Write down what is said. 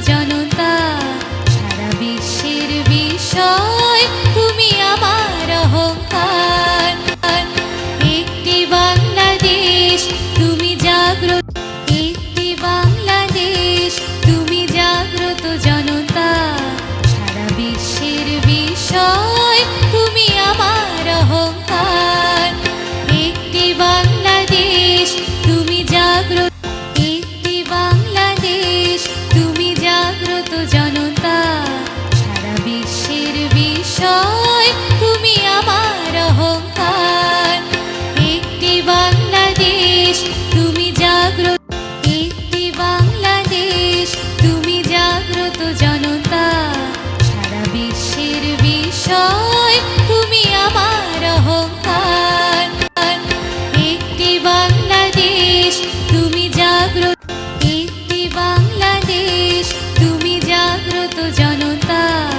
জনতা বাংলাদেশ তুমি জাগ্রত একটি বাংলাদেশ তুমি জাগ্রত জনতা।